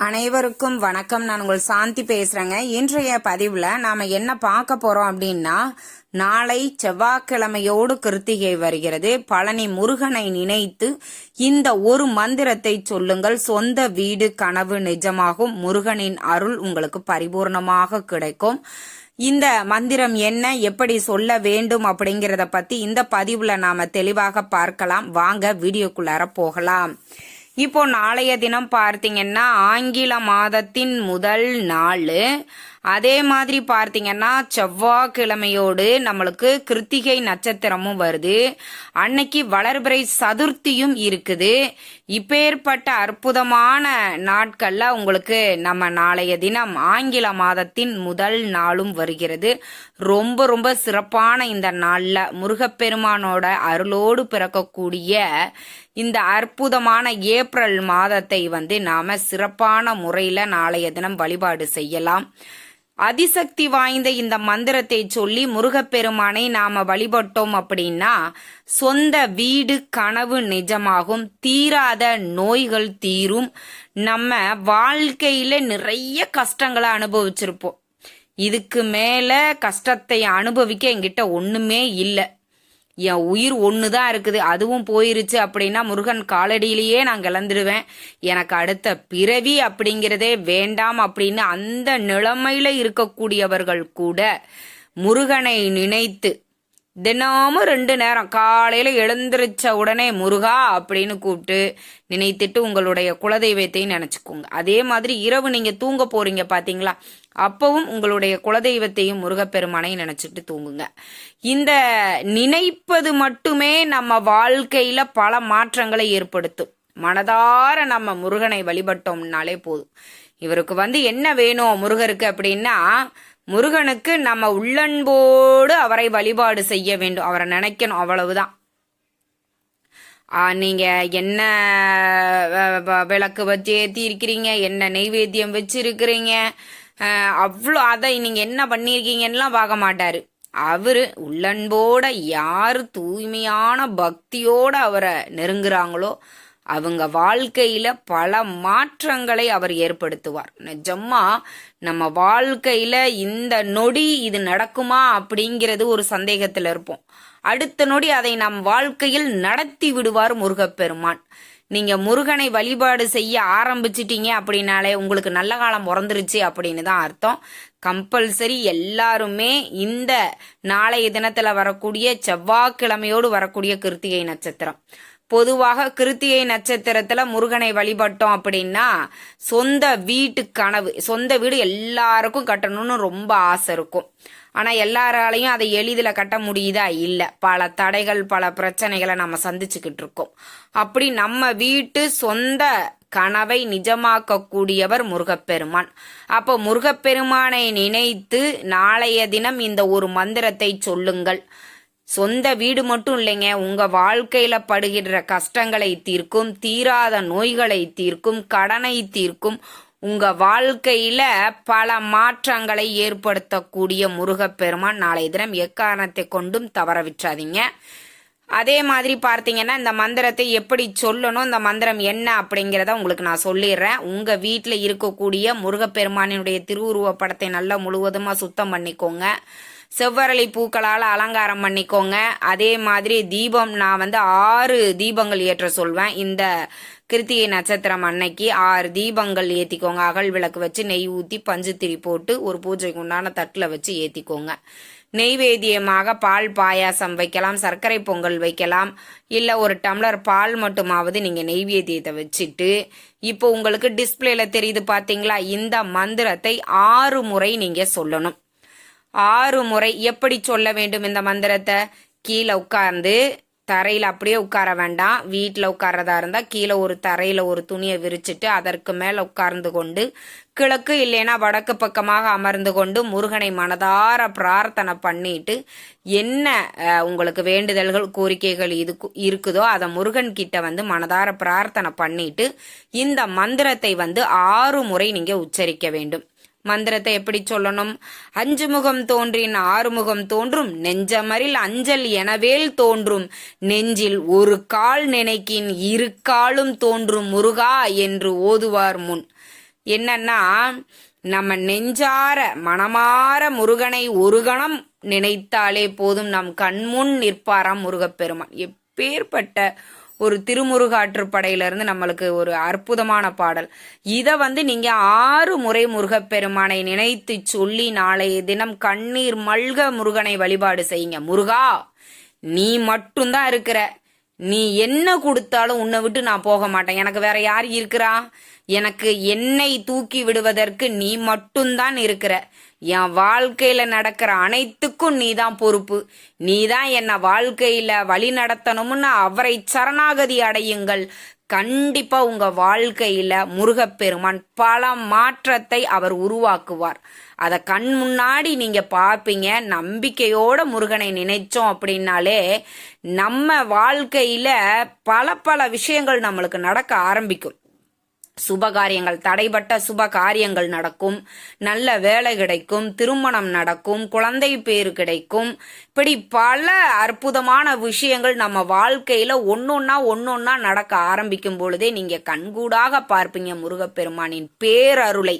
அனைவருக்கும் வணக்கம். நான் உங்கள் சாந்தி பேசுகிறேங்க இன்றைய பதிவில் நாம் என்ன பார்க்க போகிறோம் அப்படின்னா நாளை செவ்வாய்க்கிழமையோடு கிருத்திகை வருகிறது. பழனி முருகனை நினைத்து இந்த ஒரு மந்திரத்தை சொல்லுங்கள். சொந்த வீடு கனவு நிஜமாகும். முருகனின் அருள் உங்களுக்கு பரிபூர்ணமாக கிடைக்கும். இந்த மந்திரம் என்ன எப்படி சொல்ல வேண்டும் அப்படிங்கிறத பற்றி இந்த பதிவில் நாம் தெளிவாக பார்க்கலாம். வாங்க வீடியோக்குள்ளார போகலாம். இப்போ நாளைய தினம் பார்த்தீங்கன்னா ஆங்கில மாதத்தின் முதல் நாள். அதே மாதிரி பார்த்தீங்கன்னா செவ்வாய்க்கிழமையோடு நம்மளுக்கு கிருத்திகை நட்சத்திரமும் வருது. அன்னைக்கு வளர்பிறை சதுர்த்தியும் இருக்குது. இப்பேற்பட்ட அற்புதமான நாட்கள்ல உங்களுக்கு நம்ம நாளைய தினம் ஆங்கில மாதத்தின் முதல் நாளும் வருகிறது. ரொம்ப ரொம்ப சிறப்பான இந்த நாள்ல முருகப்பெருமானோட அருளோடு பிறக்கக்கூடிய இந்த அற்புதமான ஏப்ரல் மாதத்தை வந்து நாம சிறப்பான முறையில நாளைய தினம் வழிபாடு செய்யலாம். அதிசக்தி வாய்ந்த இந்த மந்திரத்தை சொல்லி முருகப்பெருமானை நாம வழிபட்டோம் அப்படின்னா சொந்த வீடு கனவு நிஜமாகும். தீராத நோய்கள் தீரும். நம்ம வாழ்க்கையில நிறைய கஷ்டங்களை அனுபவிச்சிருப்போம். இதுக்கு மேல கஷ்டத்தை அனுபவிக்க என்கிட்ட ஒண்ணுமே இல்லை. என் உயிர் ஒன்று தான் இருக்குது. அதுவும் போயிருச்சு அப்படின்னா முருகன் காலடியிலேயே நான் கிளந்துடுவேன் எனக்கு அடுத்த பிறவி அப்படிங்கிறதே வேண்டாம் அப்படின்னு அந்த நிலைமையில இருக்கக்கூடியவர்கள் கூட முருகனை நினைத்து தினமும் ரெண்டு நேரம். காலையில எழுந்திருச்ச உடனே முருகா அப்படின்னு கூப்பிட்டு நினைத்துட்டு உங்களுடைய குலதெய்வத்தையும் நினைச்சுக்கோங்க. அதே மாதிரி இரவு நீங்க தூங்க போறீங்க பாத்தீங்களா? அப்பவும் உங்களுடைய குலதெய்வத்தையும் முருகப்பெருமானையும் நினைச்சிட்டு தூங்குங்க. இந்த நினைப்பது மட்டுமே நம்ம வாழ்க்கையில பல மாற்றங்களை ஏற்படுத்தும். மனதார நம்ம முருகனை வழிபட்டோம்னாலே போதும். இவருக்கு வந்து என்ன வேணும் முருகருக்கு அப்படின்னா முருகனுக்கு நம்ம உள்ளன்போடு அவரை வழிபாடு செய்ய வேண்டும். அவரை நினைக்கணும். அவ்வளவுதான். நீங்க என்ன விளக்கு வச்சு ஏற்றி இருக்கிறீங்க என்ன நெய்வேத்தியம் வச்சிருக்கிறீங்க? அவ்வளோ அதை நீங்க என்ன பண்ணியிருக்கீங்கன்னுலாம் பார்க்க மாட்டாரு. அவரு உள்ளன்போட யார் தூய்மையான பக்தியோட அவரை நெருங்குறாங்களோ அவங்க வாழ்க்கையில பல மாற்றங்களை அவர் ஏற்படுத்துவார். நிஜமா நம்ம வாழ்க்கையில இந்த நொடி இது நடக்குமா அப்படிங்கிறது ஒரு சந்தேகத்தில் இருப்போம். அடுத்த நொடி அதை நம் வாழ்க்கையில் நடத்தி விடுவார் முருகப்பெருமான். நீங்க முருகனை வழிபாடு செய்ய ஆரம்பிச்சிட்டீங்க அப்படின்னாலே உங்களுக்கு நல்ல காலம் பிறந்துருச்சு அப்படின்னு தான் அர்த்தம். கம்பல்சரி எல்லாருமே இந்த நாளைய தினத்துல வரக்கூடிய செவ்வாய்க்கிழமையோடு வரக்கூடிய கிருத்திகை நட்சத்திரம். பொதுவாக கிருத்திகை நட்சத்திரத்துல முருகனை வழிபட்டோம் அப்படின்னா சொந்த வீட்டு கனவு சொந்த வீடு எல்லாருக்கும் கட்டணும்னு ரொம்ப ஆசை இருக்கும். ஆனா எல்லாராலையும் அதை எளிதில் கட்ட முடியுதா? இல்லை. பல தடைகள் பல பிரச்சனைகளை நம்ம சந்திச்சுக்கிட்டு இருக்கோம். அப்படி நம்ம வீட்டு சொந்த கனவை நிஜமாக்கக்கூடியவர் முருகப்பெருமான். அப்போ முருகப்பெருமானை நினைத்து நாளைய தினம் இந்த ஒரு மந்திரத்தை சொல்லுங்கள். சொந்த வீடு மட்டும் இல்லைங்க. உங்க வாழ்க்கையில படுகின்ற கஷ்டங்களை தீர்க்கும் தீராத நோய்களை தீர்க்கும் கடனை தீர்க்கும் உங்க வாழ்க்கையில பல மாற்றங்களை ஏற்படுத்தக்கூடிய முருகப்பெருமான் நாளை தினம் எக்காரணத்தை கொண்டும் தவற விட்டுறாதீங்க. அதே மாதிரி பார்த்தீங்கன்னா இந்த மந்திரத்தை எப்படி சொல்லணும் இந்த மந்திரம் என்ன அப்படிங்கிறத உங்களுக்கு நான் சொல்லிடுறேன். உங்கள் வீட்டில் இருக்கக்கூடிய முருகப்பெருமானினுடைய திருவுருவ படத்தை நல்லா முழுவதுமாக சுத்தம் பண்ணிக்கோங்க. செவ்வரளி பூக்களால் அலங்காரம் பண்ணிக்கோங்க. அதே மாதிரி தீபம் நான் வந்து ஆறு தீபங்கள் ஏற்ற சொல்வேன். இந்த கிருத்திகை நட்சத்திரம் அன்னைக்கு ஆறு தீபங்கள் ஏற்றிக்கோங்க அகல் விளக்கு வச்சு நெய் ஊற்றி பஞ்சு திரி போட்டு ஒரு பூஜைக்கு உண்டான தட்டில் வச்சு ஏற்றிக்கோங்க நெய்வேத்தியமாக பால் பாயாசம் வைக்கலாம் சர்க்கரை பொங்கல் வைக்கலாம் இல்லை ஒரு டம்ளர் பால் மட்டுமாவது நீங்கள் நெய்வேத்தியத்தை வச்சுட்டு இப்போ உங்களுக்கு டிஸ்பிளேல தெரியுது பார்த்தீங்களா இந்த மந்திரத்தை ஆறு முறை நீங்கள் சொல்லணும். ஆறு முறை எப்படி சொல்ல வேண்டும் இந்த மந்திரத்தை? கீழே உட்கார்ந்து தரையில் அப்படியே உட்கார வேண்டாம். வீட்டில் உட்கார்றதா இருந்தால் கீழே ஒரு தரையில் ஒரு துணியை விரிச்சிட்டு அதற்கு மேலே உட்கார்ந்து கொண்டு கிழக்கு இல்லைன்னா வடக்கு பக்கமாக அமர்ந்து கொண்டு முருகனை மனதார பிரார்த்தனை பண்ணிட்டு என்ன உங்களுக்கு வேண்டுதல்கள் கோரிக்கைகள் இது இருக்குதோ அதை முருகன் கிட்ட வந்து மனதார பிரார்த்தனை பண்ணிட்டு இந்த மந்திரத்தை வந்து ஆறு முறை நீங்கள் உச்சரிக்க வேண்டும். மந்திரத்தை எப்படி சொல்லணும்? அஞ்சு முகம் தோன்றின் ஆறு முகம் தோன்றும். நெஞ்சமரில் அஞ்சல் எனவேல் தோன்றும். நெஞ்சில் ஒரு கால் நினைக்கின் இரு காலும் தோன்றும். முருகா என்று ஓதுவார் முன். என்னன்னா நம்ம நெஞ்சார மனமார முருகனை ஒரு கணம் நினைத்தாலே போதும். நம் கண்முன் நிற்பாராம் முருகப்பெருமான். எப்பேற்பட்ட ஒரு திருமுருகாற்றுப்படையிலிருந்து நம்மளுக்கு ஒரு அற்புதமான பாடல். இதை வந்து நீங்க ஆறு முறை முருகப்பெருமானை நினைத்து சொல்லி நாளைய தினம் கண்ணீர் மல்க முருகனை வழிபாடு செய்யுங்க. முருகா நீ மட்டும்தான் இருக்கிற. நீ என்ன கொடுத்தாலும் உன்னை விட்டு நான் போக மாட்டேன். எனக்கு வேற யார் இருக்கிறா? எனக்கு என்னை தூக்கி விடுவதற்கு நீ மட்டும்தான் இருக்கிற. என் வாழ்க்கையில நடக்கிற அனைத்துக்கும் நீ தான் பொறுப்பு. நீ தான் என்னை வாழ்க்கையில வழி நடத்தணும்னு அவரை சரணாகதி அடையுங்கள். கண்டிப்பாக உங்கள் வாழ்க்கையில் முருகப்பெருமான் பல மாற்றத்தை அவர் உருவாக்குவார். அதை கண் முன்னாடி நீங்கள் பார்ப்பீங்க நம்பிக்கையோட முருகனை நினைச்சோம் அப்படின்னாலே நம்ம வாழ்க்கையில் பல பல விஷயங்கள் நம்மளுக்கு நடக்க ஆரம்பிக்கும். சுபகாரியங்கள் தடைபட்ட சுப காரியங்கள் நடக்கும். நல்ல வேலை கிடைக்கும் திருமணம் நடக்கும் குழந்தை பேர் கிடைக்கும். இப்படி பல அற்புதமான விஷயங்கள் நம்ம வாழ்க்கையில ஒன்னொன்னா ஒன்னொன்னா நடக்க ஆரம்பிக்கும் பொழுதே நீங்க கண்கூடாக பார்ப்பீங்க முருகப்பெருமானின் பேரருளை.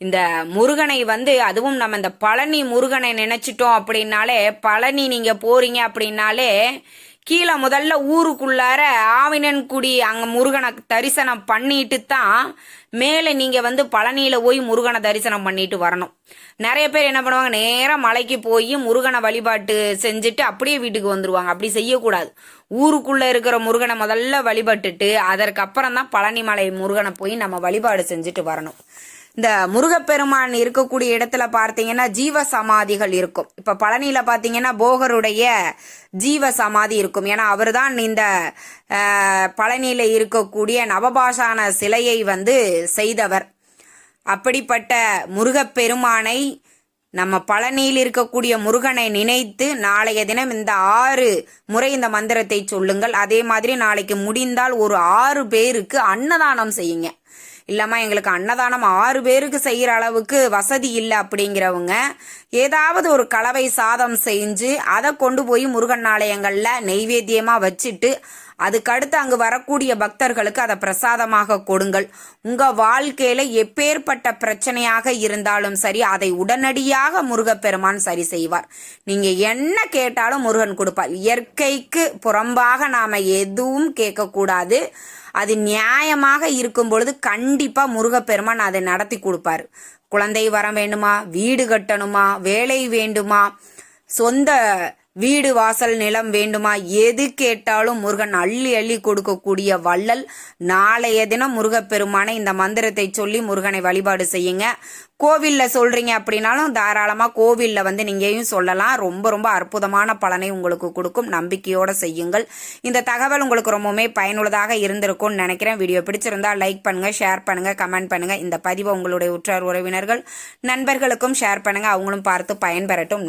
இந்த முருகனை வந்து அதுவும் நம்ம இந்த பழனி முருகனை நினைச்சிட்டோம் அப்படின்னாலே பழனி நீங்க போறீங்க அப்படின்னாலே கீழே முதல்ல ஊருக்குள்ளார ஆவினன்குடி அங்க முருகனை தரிசனம் பண்ணிட்டு தான் மேலே நீங்க வந்து பழனியில போய் முருகனை தரிசனம் பண்ணிட்டு வரணும். நிறைய பேர் என்ன பண்ணுவாங்க நேராக மலைக்கு போய் முருகனை வழிபாட்டு செஞ்சுட்டு அப்படியே வீட்டுக்கு வந்துருவாங்க. அப்படி செய்யக்கூடாது. ஊருக்குள்ள இருக்கிற முருகனை முதல்ல வழிபட்டுட்டு அதற்கப்புறம் தான் பழனி மலை முருகனை போய் நம்ம வழிபாடு செஞ்சுட்டு வரணும். இந்த முருகப்பெருமான் இருக்கக்கூடிய இடத்துல பார்த்தீங்கன்னா ஜீவ சமாதிகள் இருக்கும். இப்ப பழனியில பார்த்தீங்கன்னா போகருடைய ஜீவ சமாதி இருக்கும். ஏன்னா அவர்தான் இந்த பழனியில் பழனியில இருக்கக்கூடிய நவபாஷான சிலையை வந்து செய்தவர். அப்படிப்பட்ட முருகப்பெருமானை நம்ம பழனியில் இருக்கக்கூடிய முருகனை நினைத்து நாளைய தினம் இந்த ஆறு முறை இந்த மந்திரத்தை சொல்லுங்கள். அதே மாதிரி நாளைக்கு முடிந்தால் ஒரு ஆறு பேருக்கு அன்னதானம் செய்யுங்க. இல்லம்மா எங்களுக்கு அன்னதானம் ஆறு பேருக்கு செய்யற அளவுக்கு வசதி இல்லை அப்படிங்கிறவங்க ஏதாவது ஒரு கலவை சாதம் செஞ்சு அதை கொண்டு போய் முருகன் ஆலயங்களில் நெய்வேத்தியமாக வச்சுட்டு அதுக்கடுத்து அங்கு வரக்கூடிய பக்தர்களுக்கு அதை பிரசாதமாக கொடுங்கள். உங்க வாழ்க்கையில எப்பேற்பட்ட பிரச்சனையாக இருந்தாலும் சரி அதை உடனடியாக முருகப்பெருமான் சரி செய்வார். நீங்க என்ன கேட்டாலும் முருகன் கொடுப்பார். இயற்கைக்கு புறம்பாக நாம எதுவும் கேட்கக்கூடாது. அது நியாயமாக இருக்கும் பொழுது கண்டிப்பா முருகப்பெருமான் அதை நடத்தி கொடுப்பாரு. குழந்தை வரம் வேண்டுமா? வீடு கட்டணுமா? வேலை வேண்டுமா? சொந்த வீடு வாசல் நிலம் வேண்டுமா? எது கேட்டாலும் முருகன் அள்ளி அள்ளி கொடுக்கக்கூடிய வள்ளல். நாளைய தினம் முருகப்பெருமானை இந்த மந்திரத்தை சொல்லி முருகனை வழிபாடு செய்யுங்க. கோவிலில் சொல்றீங்க அப்படின்னாலும் தாராளமாக கோவிலில் வந்து நீங்களையும் சொல்லலாம். ரொம்ப ரொம்ப அற்புதமான பலனை உங்களுக்கு கொடுக்கும். நம்பிக்கையோடு செய்யுங்கள். இந்த தகவல் உங்களுக்கு ரொம்பவுமே பயனுள்ளதாக இருந்திருக்கும்னு நினைக்கிறேன். வீடியோ பிடிச்சிருந்தா லைக் பண்ணுங்க ஷேர் பண்ணுங்க கமெண்ட் பண்ணுங்க. இந்த பதிவை உங்களுடைய உற்றார் உறவினர்கள் நண்பர்களுக்கும் ஷேர் பண்ணுங்க. அவங்களும் பார்த்து பயன்பெறட்டும்.